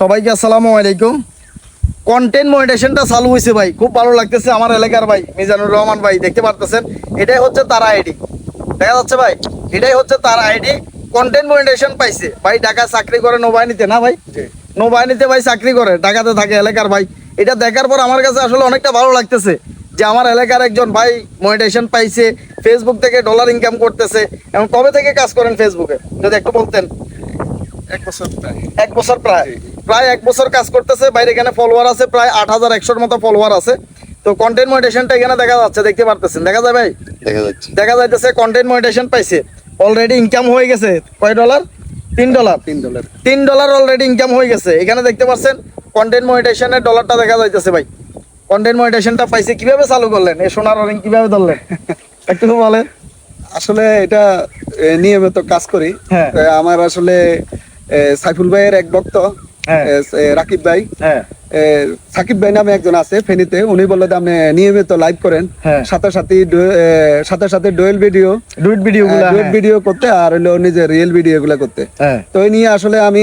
সবাইকে আসসালামু আলাইকুম। কন্টেন্ট মনিটেশনটা চালু হয়েছে ভাই। খুব ভালো লাগতেছে আমার এলাকার ভাই মিজানুর রহমান ভাই দেখতে পারতেছেন? এটাই হচ্ছে তার আইডি দেখা যাচ্ছে ভাই এটাই হচ্ছে তার আইডি কন্টেন্ট মনিটেশন পাইছে। ভাই ঢাকা চাকরি করে নৌবাহিনীতে না ভাই? নৌবাহিনীতে ভাই চাকরি করে ঢাকাতে থাকে এলাকার ভাই। এটা দেখার পর আমার কাছে আসলে অনেকটা ভালো লাগতেছে যে আমার এলাকার একজন ভাই মনিটেশন পাইছে ফেসবুক থেকে ডলার ইনকাম করতেছে এবং কবে থেকে কাজ করেন ফেসবুকে যদি একটু বলতেন। এক বছর প্রায়। এক বছর প্রায়। প্রায় এক বছর কাজ করতেছে বাইরে এখানে ফলোয়ার আছে প্রায় আট হাজার একশোর মতো ফলোয়ার আছে। তো কন্টেন্ট মনিটেশনটা এখানে দেখা যাচ্ছে দেখতে পারতেছেন। দেখা যায় ভাই? দেখা যাচ্ছে। দেখা যাইতেছে কন্টেন্ট মনিটেশন পাইছে। অলরেডি ইনকাম হয়ে গেছে কয় ডলার তিন ডলার তিন ডলার তিন ডলার অলরেডি ইনকাম হয়ে গেছে। এখানে দেখতে পাচ্ছেন কন্টেন্ট মনিটেশনের ডলারটা দেখা যাইতেছে ভাই। কন্টেন্ট মনিটেশনটা পাইছে কীভাবে চালু করলেন? এই সোনার অরিং কীভাবে ধরলেন? একটু বলেন। আসলে এটা নিয়মিত কাজ করি। হ্যাঁ। আমার আসলে সাইফুল ভাইয়ের এক ভক্ত। রাকিব ভাই। হ্যাঁ। সাকিব ভাই নামে একজন আছে ফেনীতে। উনি বলল আপনি নিয়মিত লাইভ করেন। হ্যাঁ। সাথে সাথে সাথে সাথে duet video duet video duet video করতে আর হলো নিজের রিয়েল ভিডিও গুলা করতে। হ্যাঁ। তো এই নিয়ে আসলে আমি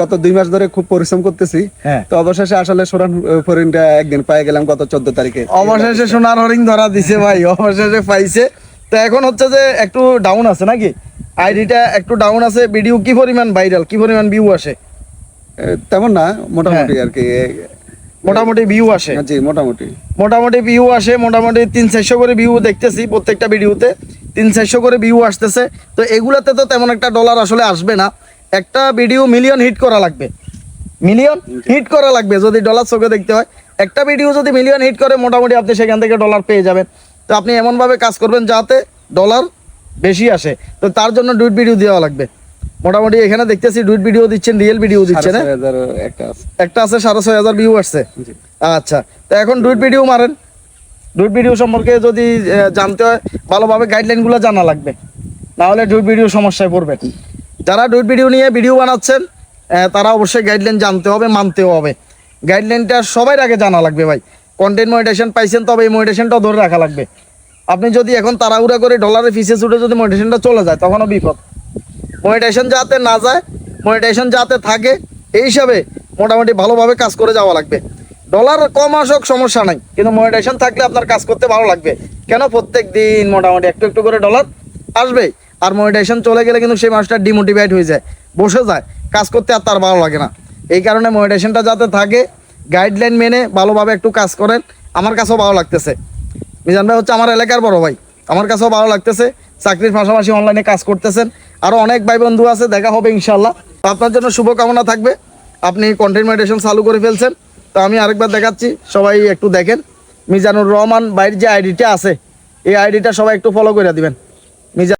গত দুই মাস ধরে খুব পরিশ্রম করতেছি। হ্যাঁ। তো অবশেষে আসলে সোরান ফরিনটা একদিন পাই গেলাম গত চোদ্দ তারিখে। অবশেষে সোনার হরিং ধরা দিছে ভাই অবশেষে পাইছে। তো এখন হচ্ছে যে একটু ডাউন আছে নাকি? আইডিটা একটু ডাউন আছে ভিডিও কি পরিমাণ ভাইরাল কি পরিমাণ ভিউ আসে? তেমন না মোটামুটি হ্যাঁ। আর কি মোটামুটি ভিউ আসে। জি মোটামুটি। মোটামুটি ভিউ আসে মোটামুটি তিন চারশো করে ভিউ দেখতেছি প্রত্যেকটা ভিডিওতে। তিন চারশো করে ভিউ আসতেছে। তো এগুলাতে তো তেমন একটা ডলার আসলে আসবে না। একটা ভিডিও মিলিয়ন হিট করা লাগবে। মিলিয়ন হিট করা লাগবে যদি ডলার চোখে দেখতে হয়। একটা ভিডিও যদি মিলিয়ন হিট করে মোটামুটি আপনি সেখান থেকে ডলার পেয়ে যাবেন। তো আপনি এমনভাবে কাজ করবেন যাতে ডলার বেশি আসে। তো তার জন্য ডুইট ভিডিও দেওয়া লাগবে। মোটামুটি এখানে দেখতেছি ডুইট ভিডিও দিচ্ছেন রিয়েল ভিডিও দিচ্ছেন হ্যাঁ? একটা আছে। একটা আছে সাড়ে ছয় হাজার ভিউ আসছে। আচ্ছা তো এখন ডুইট ভিডিও মারেন। ডুইট ভিডিও সম্পর্কে যদি জানতে হয় ভালোভাবে গাইডলাইনগুলো জানা লাগবে। না হলে ডুইট ভিডিও সমস্যায় পড়বে যারা ডুইট ভিডিও নিয়ে ভিডিও বানাচ্ছেন তারা অবশ্যই গাইডলাইন জানতে হবে মানতেও হবে। গাইডলাইনটা সবাই আগে জানা লাগবে ভাই। কন্টেন্ট মনিটেশন পাইছেন তবে এই মনিটেশনটাও ধরে রাখা লাগবে। আপনি যদি এখন তাড়াহুড়া করে ডলারের ফিসে ছুটে যদি মনিটেশনটা চলে যায় তখনও বিপদ। মনিটেশন যাতে না যায় মনিটেশন যাতে থাকে, এই হিসাবে মোটামুটি ভালোভাবে কাজ করে যাওয়া লাগবে। ডলার কম আসুক, সমস্যা নাই, কিন্তু মনিটেশন থাকলে আপনার কাজ করতে ভালো লাগবে। কেন? প্রত্যেক দিন মোটামুটি একটু একটু করে ডলার আসবে, আর মনিটেশন চলে গেলে কিন্তু সেই মানুষটা ডিমোটিভেট হয়ে যায়, বসে যায়, কাজ করতে আর তার ভালো লাগে না। এই কারণে মনিটেশনটা যাতে থাকে গাইডলাইন মেনে ভালোভাবে একটু কাজ করেন, আমার কাছেও ভালো লাগতেছে। মিজান ভাই হচ্ছে আমার এলাকার বড় ভাই, আমার কাছেও ভালো লাগতেছে, চাকরির পাশাপাশি অনলাইনে কাজ করতেছেন আরও অনেক ভাই বন্ধু আছে, দেখা হবে ইনশাল্লাহ আপনার জন্য শুভকামনা থাকবে। আপনি কন্টেন্ট মেডিটেশন চালু করে ফেলছেন। তো আমি আরেকবার দেখাচ্ছি, সবাই একটু দেখেন। মিজানুর রহমান ভাইয়ের যে আইডিটা আছে, এই আইডিটা সবাই একটু ফলো করে দিবেন। মিজান